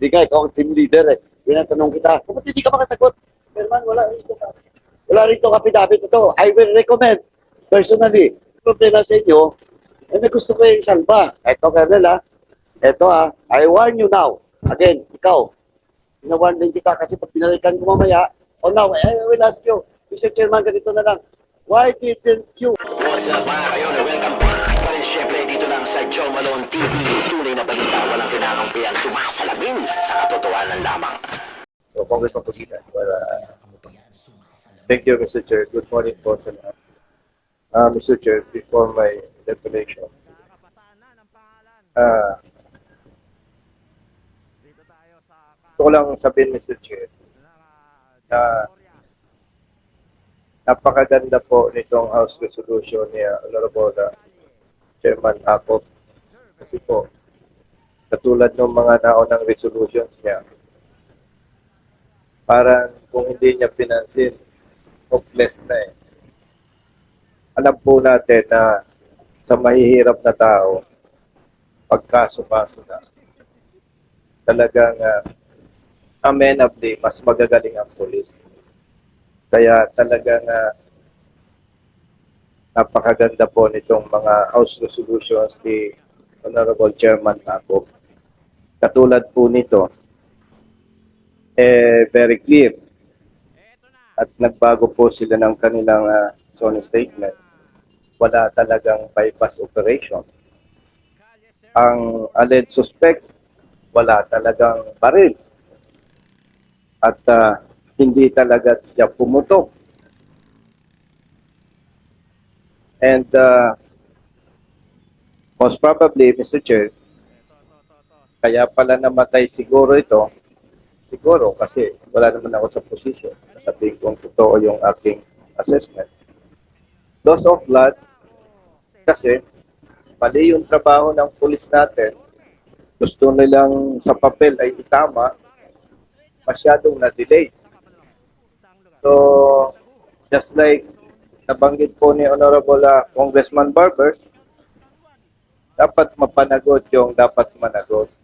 Hindi ka, ikaw ang team leader eh. Tinatanong kita, ba't hindi ka makasagot? Chairman, wala rito ka. Wala rito kapidapit ito. I will recommend personally. Problema sa inyo, eh, may gusto ko yung salba. Ito, Colonel ha. Ito ha. I warn you now. Again, ikaw. Pinawan din kita kasi pag pinalikan ko mamaya, oh now, I will ask you, Mr. Chairman, ganito na lang. Why didn't you What's up mga kayo? Welcome back pa rin syempre dito lang sa Joe Malone TV. Tunay na balita, walang kinakampihan, sumasalamin sa katotohanan lamang. So, Congressman Pusita, para Thank you, Mr. Chair. Good morning po sa lahat. Uh, Mr. Chair, before my declaration, uh, gusto ko lang sabihin, Mr. Chair, na napakaganda po nitong House Resolution ni uh, Honorable uh, Chairman Akop. Kasi po, katulad ng mga naunang resolutions niya, parang kung hindi niya pinansin, hopeless na eh. Alam po natin na sa mahihirap na tao, pagkaso-kaso na, talagang uh, amenably, mas magagaling ang polis. Kaya talagang uh, napakaganda po nitong mga House resolutions ni Honorable Chairman Ako. Katulad po nito, eh, very clear. At nagbago po sila ng kanilang uh, zone statement. Wala talagang bypass operation. Ang alleged suspect, wala talagang baril. At uh, hindi talaga siya pumutok. And uh, most probably, Mr. Chair, kaya pala namatay siguro ito, siguro kasi wala naman ako sa position sabihin kung totoo yung aking assessment. Loss of blood kasi mali yung trabaho ng pulis natin. Gusto nilang sa papel ay itama, masyadong na-delay. So, just like nabanggit po ni Honorable uh, Congressman Barber, dapat mapanagot yung dapat managot.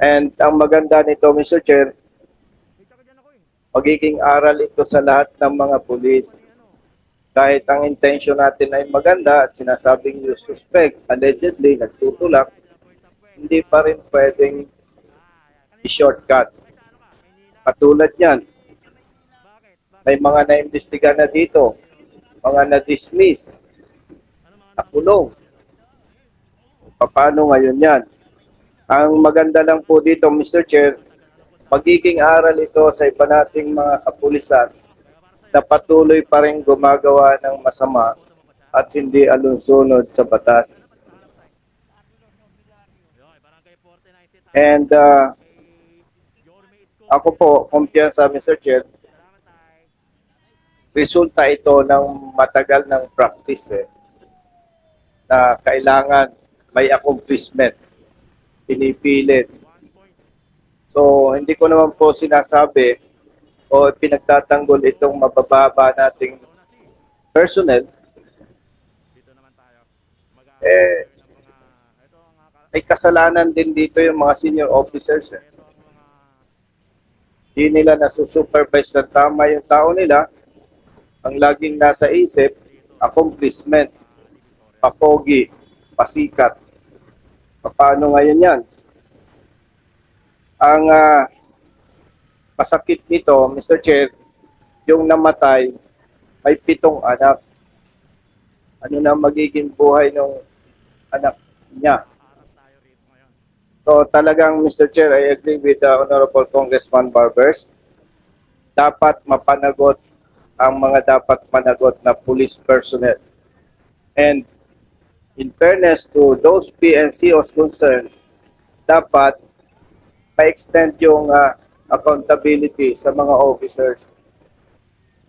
And ang maganda nito, Mr. Chair, magiging aral ito sa lahat ng mga pulis. Kahit ang intention natin ay maganda at sinasabing yung suspect allegedly nagtutulak, hindi pa rin pwedeng i-shortcut. Katulad yan, may mga naimbestiga na dito, mga na-dismiss, nakulong. Paano ngayon yan? Ang maganda lang po dito, Mr. Chair, magiging aral ito sa iba nating mga kapulisan na patuloy pa rin gumagawa ng masama at hindi alunsunod sa batas. And uh, ako po, kumpiyansa, Mr. Chair, resulta ito ng matagal ng practice eh, na kailangan may accomplishment, pinipilit. So, hindi ko naman po sinasabi o pinagtatanggol itong mabababa nating personnel. Eh, may kasalanan din dito yung mga senior officers. Eh. Hindi nila nasusupervise na tama yung tao nila. Ang laging nasa isip, accomplishment, papogi, pasikat. Paano ngayon yan? Ang ah, masakit nito, Mr. Chair, yung namatay, may pitong anak. Ano na magiging buhay ng anak niya? So talagang, Mr. Chair, I agree with the Honorable Congressman Barbers. Dapat mapanagot ang mga dapat managot na police personnel. And in fairness to those PNCOs concerned, dapat ma-extend yung ah, accountability sa mga officers.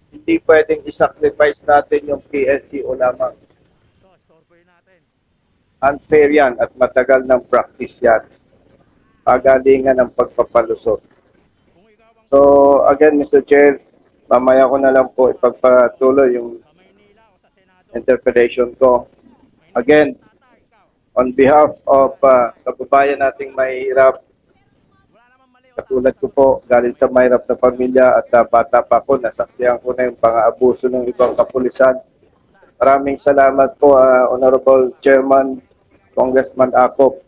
Hindi pwedeng isacrifice natin yung PNCO lamang. Unfair yan at matagal ng practice yan. Pagalingan ng pagpapalusot. So again, Mr. Chair, mamaya ko na lang po ipagpatuloy yung interpretation ko. Again, on behalf of uh, kababayan nating mahirap, Tulad ko po, galing sa mahirap na pamilya at ah, bata pa ako, nasaksihan ko na yung pang-aabuso ng ibang kapulisan. Maraming salamat po, ah, Honorable Chairman, Congressman Akop.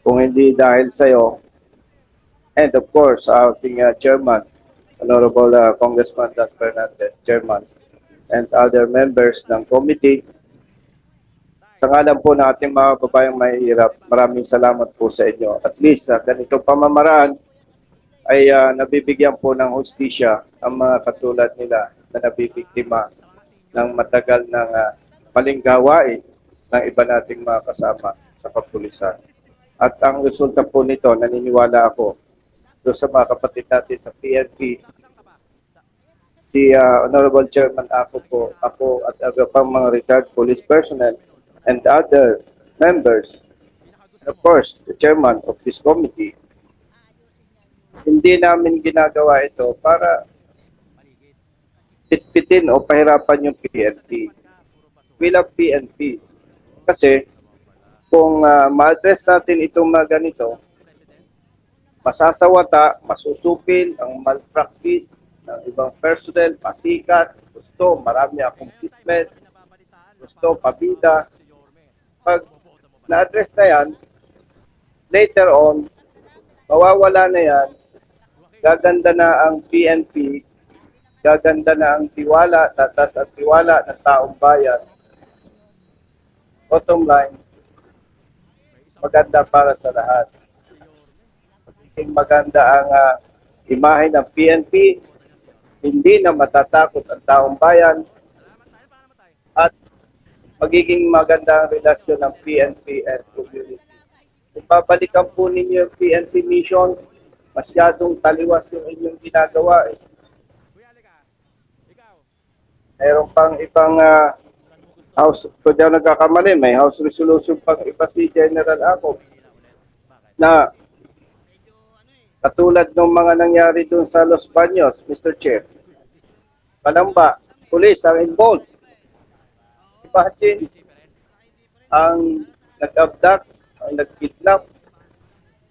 Kung hindi dahil sa iyo, and of course, sa ating ah, Chairman, Honorable ah, Congressman Dan Fernandez, Chairman, and other members ng committee, sa ngalan po ng ating mga babayang mahihirap, maraming salamat po sa inyo. At least sa ganitong pamamaraan ay ah, nabibigyan po ng hustisya ang mga katulad nila na nabibiktima ng matagal ng ah, maling ng iba nating mga kasama sa kapulisan. At ang resulta po nito, naniniwala ako, doon sa mga kapatid natin sa PNP, si ah, Honorable Chairman ako po, ako at iba pang mga retired police personnel and other members, and of course, the chairman of this committee, hindi namin ginagawa ito para pitpitin o pahirapan yung PNP. We love PNP. Kasi kung ah, ma-address natin itong mga ganito, masasawata, masusupil ang malpractice ng ibang personnel, pasikat, gusto, marami accomplishment, gusto, pabida. Pag na-address na yan, later on, mawawala na yan, gaganda na ang PNP, gaganda na ang tiwala, tatas at tiwala ng taong bayan. Bottom line, maganda para sa lahat. Magiging maganda ang ah, imahe ng PNP, hindi na matatakot ang taong bayan, magiging maganda ang relasyon ng PNP and community. Kung babalikan po ninyo yung PNP mission, masyadong taliwas yung inyong ginagawa. Eh. Meron pang ibang ah, house, kung ako nagkakamali, may house resolution pang iba si General ako na katulad ng mga nangyari doon sa Los Baños, Mr. Chair. Palamba, pulis ang involved. Imagine, ang nag-abduct, ang nag-kidnap,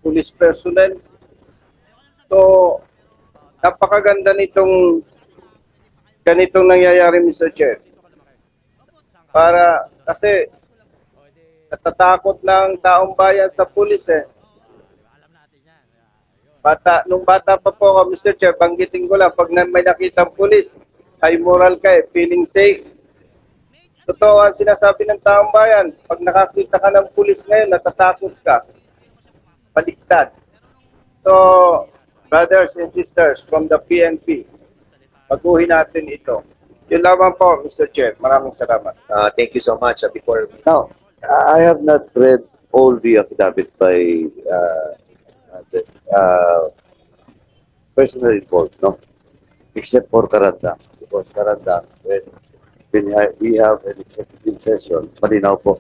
police personnel. So, napakaganda nitong ganitong nangyayari, Mr. Chair. Para, kasi, natatakot ng taong bayan sa pulis eh. Bata, nung bata pa po ako, Mr. Chair, banggitin ko lang, pag may nakitang pulis, high moral ka eh, feeling safe. Totoo ang sinasabi ng taong bayan. Pag nakakita ka ng pulis ngayon, natatakot ka. Baliktad. So, brothers and sisters from the PNP, baguhin natin ito. Yun lamang po, Mr. Chair. Maraming salamat. Uh, thank you so much. Uh, before Now, I have not read all the affidavit by uh, uh, the uh, personal involved, no? Except for Karanda. Because Karanda, when, I- we have an executive session, malinaw po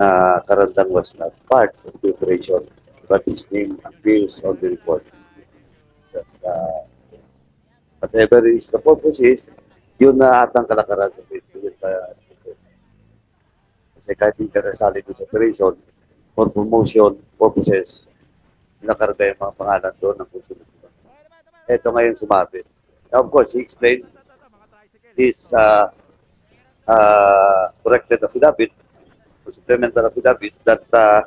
na Karandang was not part of the operation, but his name appears on the report. That, uh, whatever is the purpose is, yun na atang kalakaran sa with, uh, kasi kahit hindi ka nasali doon sa operation, for promotion purposes, nakarga yung mga pangalan doon ng sino. Ito ngayon sumabit. Now, of course, he explained his uh, uh, corrected affidavit, or supplemental affidavit, that uh,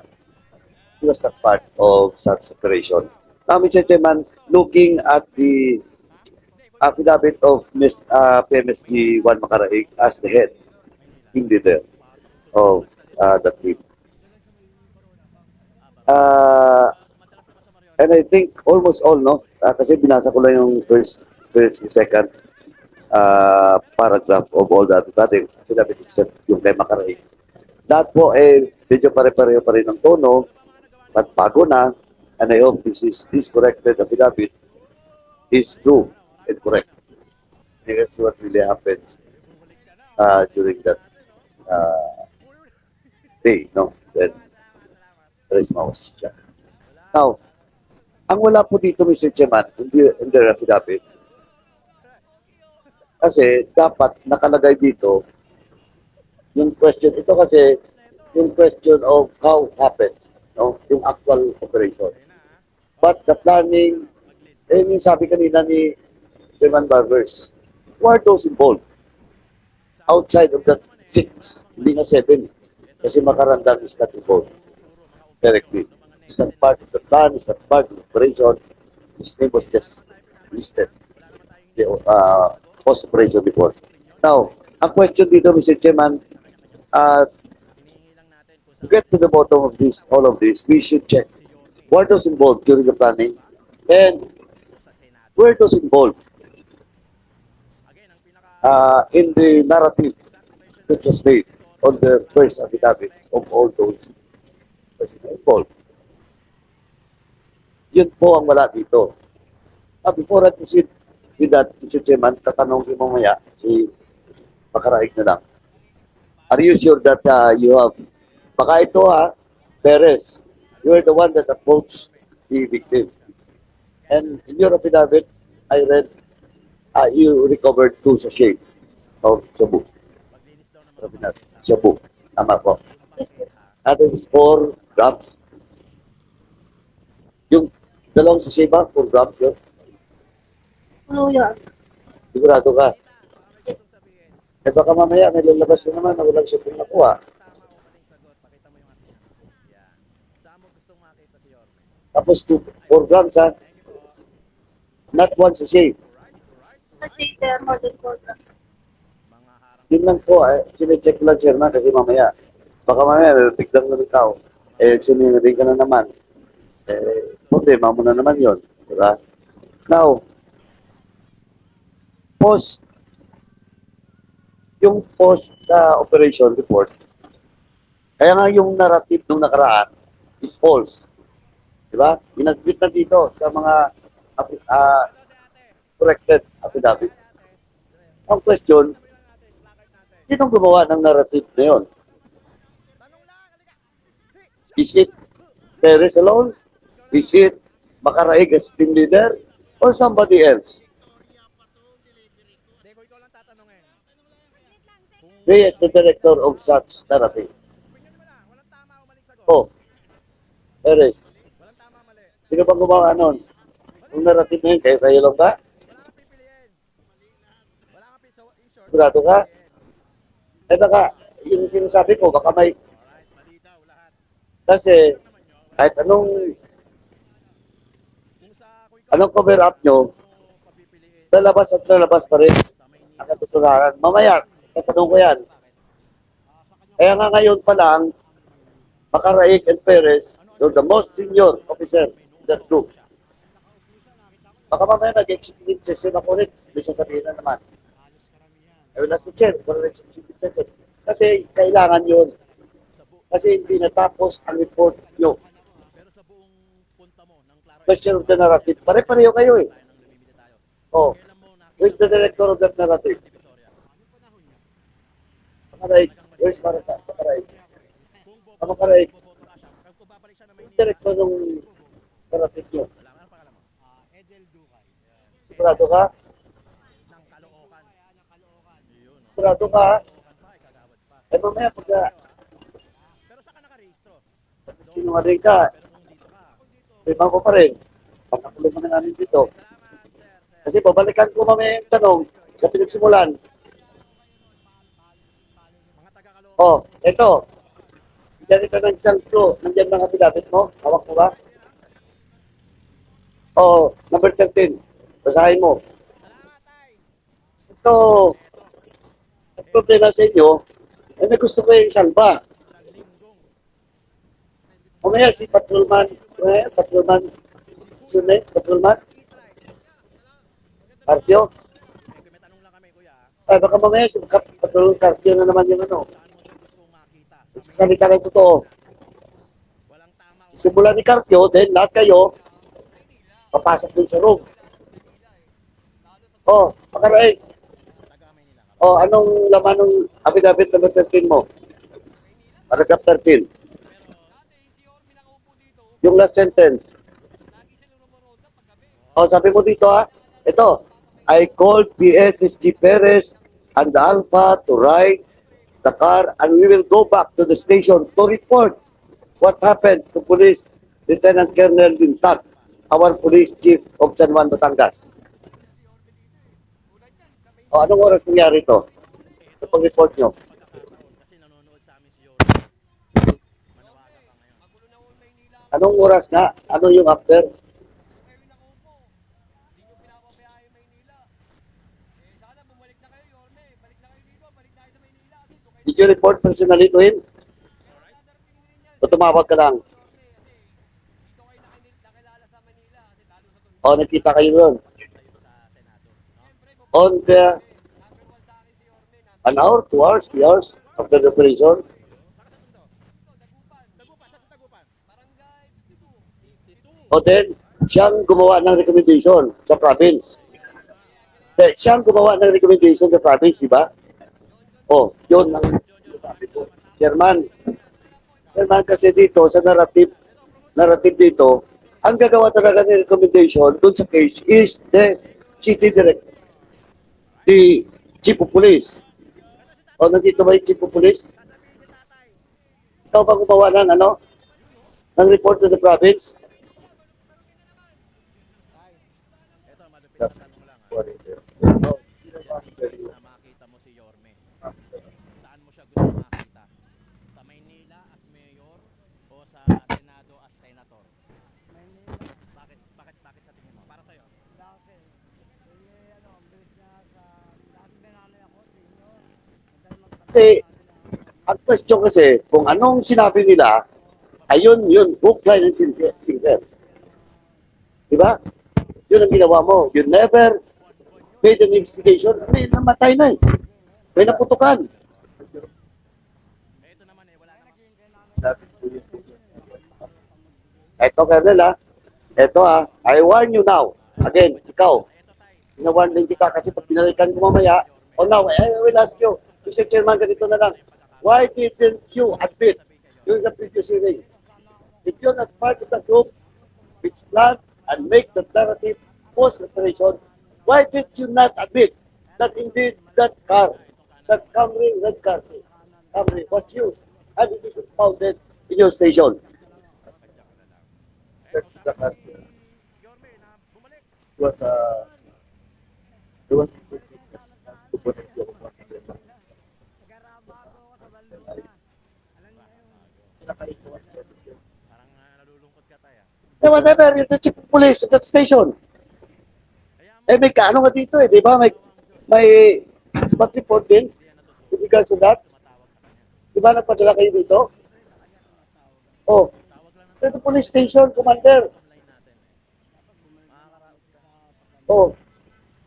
he was not part of such operation. Now, Mr. Chairman, looking at the affidavit of Ms. Uh, PMSG Juan Macaraig as the head, team leader of uh, the team. Uh, and I think almost all, no? Uh, kasi binasa ko lang yung first, first second uh, paragraph of all the affidavit, affidavit except yung kay Macaraig. Lahat po, eh, medyo pare-pareho pa rin ang tono, but bago na, and I hope this is this corrected affidavit is true and correct. That's what really happened uh, during that uh, day, no? Charisma was shot. Now, ang wala po dito, Mr. Chairman, hindi, hindi affidavit, kasi dapat nakalagay dito yung question, ito kasi yung question of how happened, no? yung actual operation. But the planning Eh, yung sabi kanina ni Chairman Barbers, who are those involved? Outside of that six, hindi na seven. Kasi makarandang is not involved directly. It's not part of the plan, it's not part of the operation. His name was just listed. The uh, post-operation report. Now, ang question dito, Mr. Chairman, uh, to get to the bottom of this, all of this, we should check what was involved during the planning and where those involved uh, in the narrative that was made on the first affidavit of all those involved. Yun po ang wala dito. Uh, before I proceed with that, Mr. Chairman, tatanong ko mamaya si Makaraig na lang. Are you sure that uh, you have, baka ito ha, Perez, you are the one that approached the victim. And in your affidavit, I read, uh, you recovered two sachets of shabu. Shabu. Tama po. That is four grams. Yung dalawang sachet ba, four grams yun? Ano yan? Sigurado ka. Eh baka mamaya may lalabas na naman na walang shabu nakuha. Tapos two, four grams ha. Not one sachet. Kasi there more than grams. Yun lang po, eh, sinecheck lang, Chairman, kasi mamaya, baka mamaya, biglang na tao, eh, sumirin ka na naman. Eh, problema mo na naman yun, di ba? Now, post, yung post sa operation report, kaya nga yung narrative nung nakaraan is false. Di ba? Inadmit na dito sa mga uh, corrected affidavit. Ang question, Sinong gumawa ng narrative na yun? Is it Perez alone? Is it Makaraig as team leader? Or somebody else? They is the director of such narrative. Oh, Perez. Sino bang gumawa nun? Yung narrative na yun, kayo kayo lang ba? Sigurado ka? Eh baka, yung sinasabi ko, baka may... Kasi, kahit anong... Anong cover up nyo, lalabas at lalabas pa rin ang katotohanan. Mamaya, tatanong ko yan. Kaya nga ngayon pa lang, Makaraig and Perez, you're the most senior officer in that group. Baka mamaya nag-executive session ako ulit, may sasabihin na naman. I will ask the chair for an executive session. Kasi kailangan yun. Kasi hindi natapos ang report nyo. Question of the narrative. Pare-pareho kayo eh. Oh. Who is the director of that narrative? Makaraig. Where's. Ah, Makaraig. Who's the director ng narrative nyo? Sigurado ka? Sigurado ka? Eh mamaya pagka sinungaling ka, may bangko pa rin. Pagkakulit mo na namin dito. Kasi babalikan ko mamaya yung tanong sa pinagsimulan. Oh, eto. Diyan ito ng ko. Nandiyan mga pinapit mo. Hawak mo ba? Oh, number 13. Basahin mo. Ito, ang problema sa inyo, eh, may gusto ko yung salba. Mamaya si Patrolman, eh, Patrolman, yun eh, Patrolman, Carpio. Ay, baka mamaya si Patrolman Carpio na naman yung ano. Nagsasalita ng totoo. Simula ni Carpio, then lahat kayo, papasok dun sa room. Oh, makaraig. Oh, anong laman ng affidavit number 13 mo? Paragraph 13. Yung last sentence. Oh, sabi mo dito ha. Ito. I called PSSG Perez and Alpha to ride the car and we will go back to the station to report what happened to Police Lieutenant Colonel Bintat. our police chief of San Juan, Batangas. O, anong oras nangyari ito? Sa pag-report nyo? Anong oras nga? Ano yung after? To him? O tumawag ka lang? O nakita kayo doon? On the an hour, two hours, three hours after the operation? O then, siyang gumawa ng recommendation sa province. Eh, siyang gumawa ng recommendation sa province, di ba? Oh, yun ang sabi ko. Chairman, Chairman, kasi dito, sa narrative, narrative dito, ang gagawa talaga ng recommendation dun sa case is the city director, the chief of police. O, nandito ba yung chief of police? Ikaw ba gumawa ng ano? Ng report to the province? na makita mo si Yorme. Saan mo siya gusto makita? Sa Maynila as mayor o sa Senado as senator? Bakit bakit bakit sa tingin mo? Para sa iyo. Kasi, ang question kasi, kung anong sinabi nila, ayun, yun, hook, line, and sinker. sinker. Diba? Yun ang ginawa mo. You never made an investigation. May namatay na eh. May naputukan. Ito Colonel, ha? Eto, ha? I warn you now. Again, ikaw. Inawarn din kita kasi pag pinalikan ko mamaya, oh now, I will ask you, Mr. Chairman, ganito na lang. Why didn't you admit during the previous hearing? If you're not part of the group which planned and make the narrative post-operation, why did you not admit that indeed that car, that Camry red car, Camry was used and it is founded in your station? was uh, there was Parang uh, nalulungkot ka tayo. Eh, whatever, you're the chief of police of that station. Eh, may kaano nga dito eh, di ba? May, may spot report din with regards to that. Di ba nagpadala kayo dito? Oh, ito police station, commander. Oh,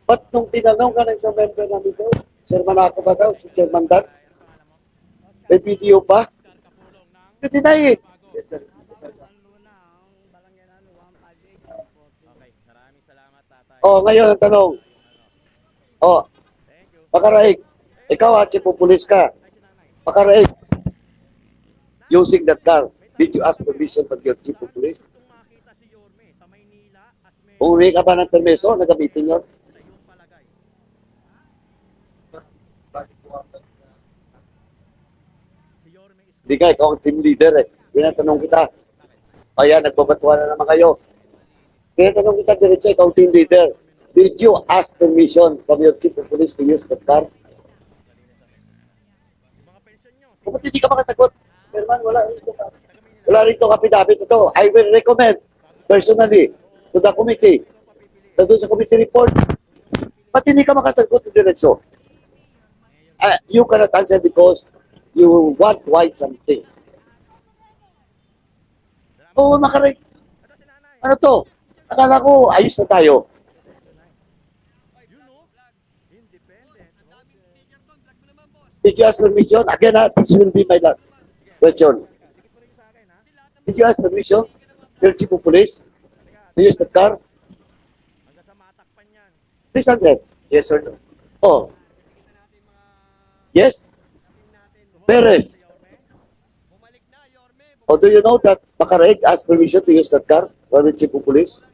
ba't nung tinanong ka ng isang member namin dito, Sir Manako ba daw, si Chairman Dan? May video pa? You deny it. Okay, maraming salamat tatay. Oh, ngayon ang tanong. Oh, Pakaraig, ikaw chief of police ka. Pakaraig, using that car, did you ask permission from your chief of police? Si Umuwi ka ba ng permiso na gamitin yun? sa iyong palagay. Si Yorme is Hindi ka, ikaw ang team leader eh. Tinatanong kita. O yan, nagbabatuan na naman kayo. Tinatanong kita diretso, ikaw ang team leader. Did you ask permission from your chief of police to use that car? ba't hindi ka makasagot? Herman, wala rito ka. Wala rito kapidabit ito. I will recommend personally to the committee na doon sa committee report. Ba't hindi ka makasagot diretso? Uh, you cannot answer because you want to hide something. Oo, oh, makarig. Ano to? Akala ko, ayos na tayo. Did you ask permission? Again, ha, this will be my last question. Did you ask permission? Your chief of police? To use the car? Please answer. Yes or no? Oh. Yes? Perez. Oh, do you know that Macareg asked permission to use that car from the chief of police?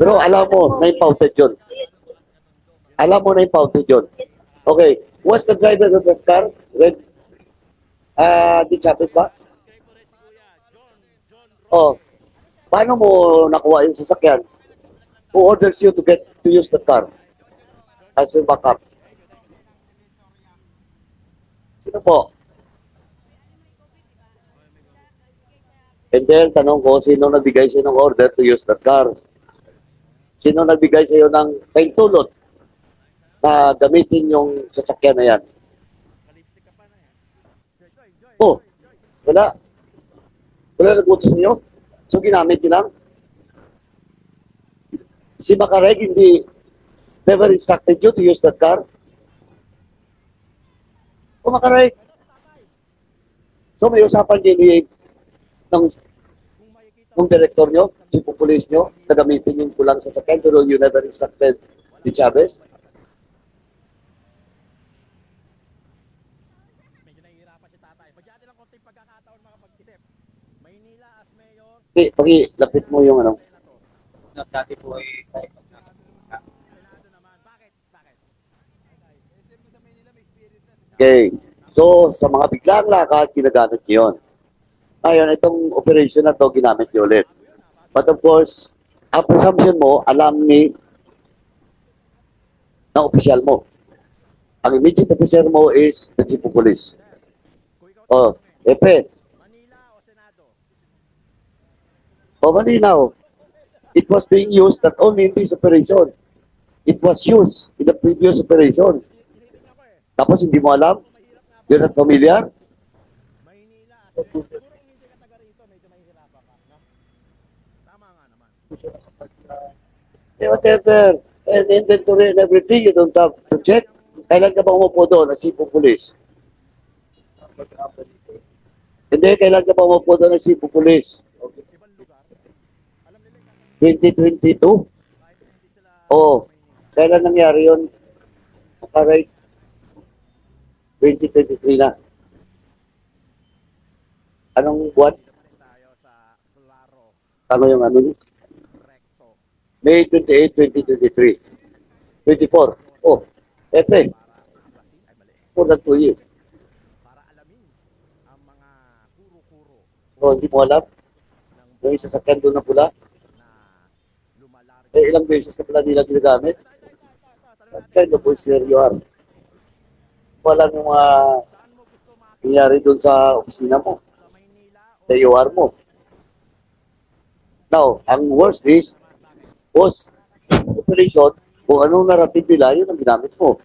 Pero alam mo na impounded yun. Alam mo na impounded yun. Okay. What's the driver of that car? Red? Ah, uh, di Chapez ba? Oh, paano mo nakuha yung sasakyan? Who orders you to get to use the car backup? Sino po? And then, tanong ko, sino nagbigay sa'yo ng order to use the car? Sino nagbigay sa'yo ng paintulot na gamitin yung sasakyan na yan? Oh, wala. Wala nag-utos sa'yo? So, ginamit yun lang? Si Macareg, hindi never instructed you to use that car? Macareg? So, may usapan din ni ng ng director nyo, chief of police nyo, na gamitin yung kulang sa sakyan, pero you never instructed ni Chavez? Okay, pakilapit mo yung ano. Dati po ay kahit Senado naman. Bakit? Bakit? Okay. So, sa mga biglang lakad, ginagamit niyo yun. Ngayon, itong operation na to ginamit niyo ulit. But of course, ang presumption mo, alam ni ng opisyal mo. Ang immediate officer mo is the chief of police. Oh, Epe, Manila o Senado? o malinaw. It was being used not only in this operation, it was used in the previous operation. Tapos hindi mo alam? You're not familiar? Eh, whatever. And inventory and everything, you don't have to check. Kailan ka ba umupo doon as chief of police? Hindi, kailan ka ba umupo doon as chief of police? Ibang lugar. Alam nila yung 2022? kahit hindi sila Oo. Kailan nangyari yun? Nakaray 2023 na. Anong buwan? Ano yung ano niyo? May 28, 2023. 24. Oh, epe, Para tuklasin, ay mali. more than two years. Oh, hindi mo alam? ng Yung isa sa doon na pula? Eh, ilang beses na pala nila ginagamit? What kind of officer you are? Wala yung mga mo nangyari doon sa opisina mo, Sa UR mo. Now, ang worst is, post operation, kung anong narrative nila, yun ang ginamit mo.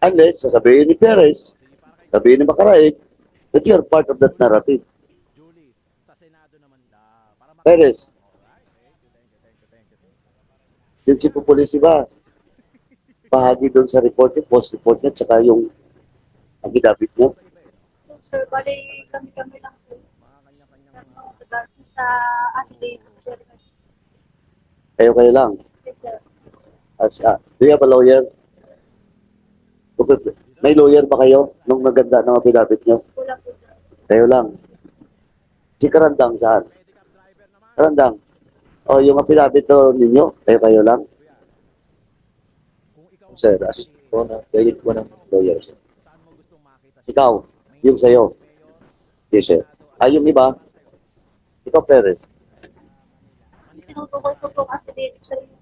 Unless, sasabihin ni Perez, sabihin ni Macaraig, that you're part of that narrative. Perez, you, you, you, you. yung chief of police ba, bahagi doon sa report niya, post report niya, tsaka yung ang ginamit niya. Sir, bali kami-kami lang po. Mga kanya-kanyang Ano, sa sir. Kayo-kayo lang. Yes, sir. As, ah, do you have a lawyer? Okay, May lawyer ba kayo nung naganda ng affidavit niyo? Wala po, sir. Kayo lang. Si Karandang saan? Karandang. O yung affidavit ninyo, kayo-kayo lang. Sir, as po na, galit po ng lawyer, sir. Ikaw, yung sa'yo. Yes, sir. Ay, yung iba, ikaw, Perez. Tinutukoy ko po kasi dito sa inyo.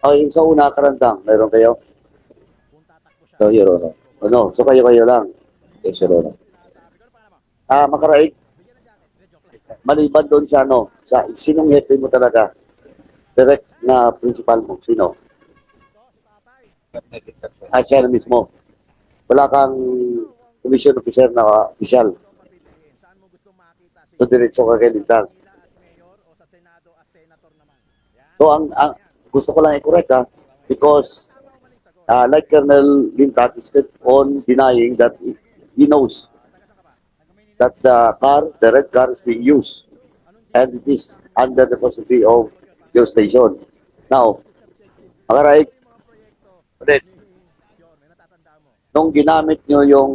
O yung sa una, Karandang, meron kayo? So, Your Honor. Ano? So kayo-kayo lang. Yes, Your Honor. Ah, Makaraig, maliban doon sa ano, sa sinong hepe mo talaga? Direct na principal mo, sino? Tatay. Ah, siya mismo. Wala kang commission officer na official. So, diretso ka kay Lintang. Manila as mayor o sa Senado as senator naman? Yan. So, ang, ang gusto ko lang i-correct ha, because uh, like Colonel Lintang is kept on denying that he, he knows that the car, the red car is being used and it is under the custody of your station. Now, ulit, may natatanda mo. nung ginamit nyo yung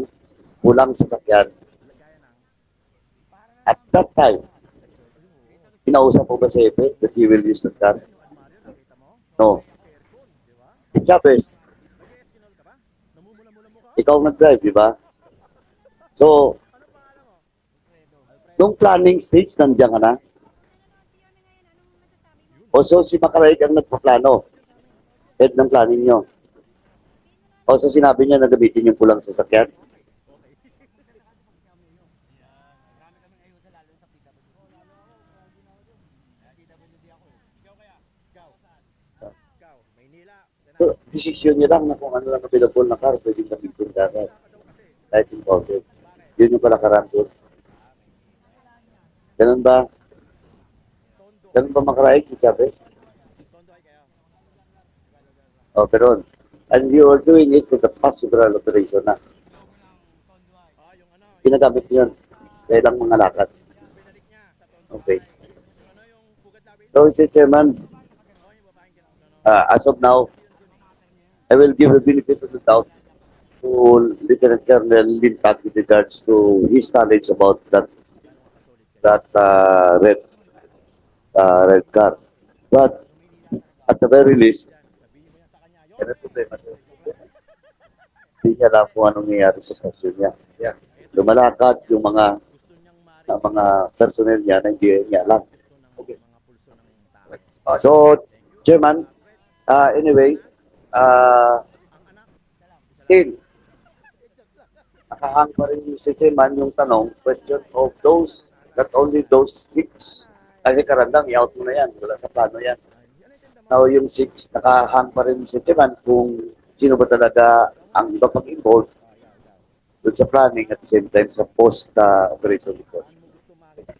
kulang sa sakyan, Gaya ng at that time, kinausap mo ba si Epe that he will use the car? No. Si Chavez, ikaw nag-drive, di ba? So, Nung planning stage, nandiyan ka na? O so si Makaraig ang nagpaplano? Head ng planning nyo? O so sinabi niya na gamitin yung pulang sasakyan? So, decision niya lang na kung ano lang available na car, pwedeng gamitin ka agad. Kahit impounded. Yun yung kalakaran doon. Ganun ba? Ganun ba makaraig, sabi? Tondo ay kayo. O, pero, and you are doing it with the past federal operation na. Ah, Ginagamit niyo yun. Kaya lang mga lakad. Okay. So, Mr. Chairman, Oh, uh, as of now, I will give a benefit of the doubt to Lieutenant Colonel Lintat with regards to his knowledge about that that uh, red uh, red car. But at the very least, hindi niya alam kung anong nangyayari sa stasyon niya. Yeah. Lumalakad yung mga na mga personnel niya na hindi niya alam. Okay. So, Chairman, uh, anyway, uh, still, nakahang pa rin si Chairman yung tanong, question of those, not only those six, kasi karandang, i-out mo na yan, wala sa plano yan. Now, yung six, nakahang pa rin si Chairman kung sino ba talaga ang iba pang involved doon sa planning at the same time sa post-operation report.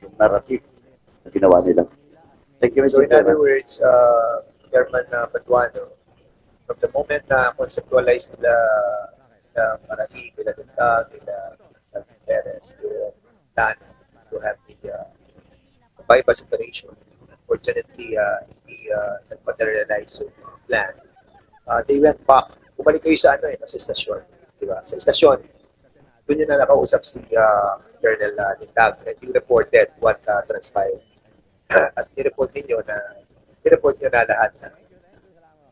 Yung narrative na ginawa nila. Thank you, So Mr. in other words, uh, Chairman uh, Paduano, from the moment na conceptualize nila na Marahi, nila Dutag, nila San Perez, yung plan to have the uh, bypass operation, unfortunately, uh, hindi uh, nag-materialize yung plan. Uh, they went back. Bumalik kayo sa ano eh, sa estasyon. Di ba? Sa estasyon, doon yun na nakausap si uh, Colonel uh, Lintag and you reported what uh, transpired. at i-report ninyo na i-report nyo na lahat na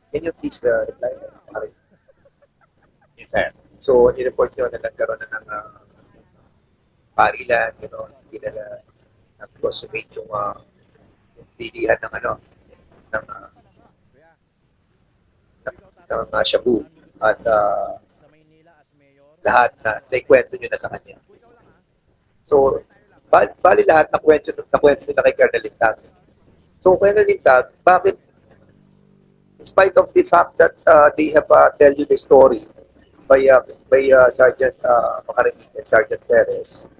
can you please uh, reply? Yes, sir. So, i-report nyo na nagkaroon na ng uh, parilan, you know, hindi na na nag-consummate yung, uh, yung pilihan ng ano, ng, uh, ng, ng uh, shabu at uh, lahat na naikwento nyo na sa kanya. So, ba- bali lahat na kwento, na kwento na kay Colonel Lintag. So, Colonel Lintag, bakit in spite of the fact that uh, they have uh, tell you the story by uh, by uh, Sergeant uh, Macaramig and Sergeant Perez,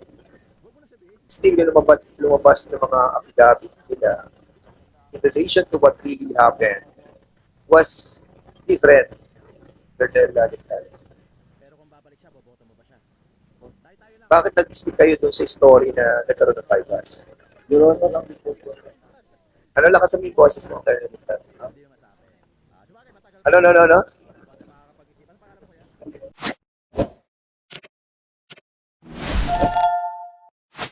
still yung lumabas, lumabas ng mga affidavit nila in relation to what really happened was different. Colonel. Pero kung babalik siya, boboto mo ba siya? Bakit nag-stick kayo doon sa story na nagkaroon ng bypass? Your Honor, lang po. Ano lang sa may boses mo? Colonel masabi. Ah, Ano, no, no, no?